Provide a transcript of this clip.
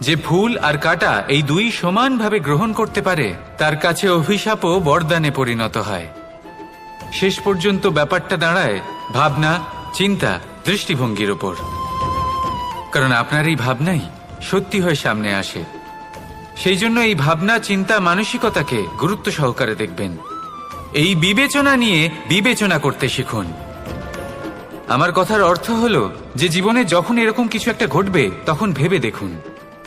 যে ফুল আর কাটা এই দুই সমানভাবে গ্রহণ করতে পারে, তার কাছে অভিশাপও বরদানে পরিণত হয়। শেষ পর্যন্ত ব্যাপারটা দাঁড়ায় ভাবনা, চিন্তা, দৃষ্টিভঙ্গির ওপর কারণ আপনার এই ভাবনাই সত্যি হয়ে সামনে আসে। সেই জন্য এই ভাবনা, চিন্তা, মানসিকতাকে গুরুত্ব সহকারে দেখবেন। এই বিবেচনা নিয়ে বিবেচনা করতে শিখুন। আমার কথার অর্থ হলো যে জীবনে যখন এরকম কিছু একটা ঘটবে, তখন ভেবে দেখুন।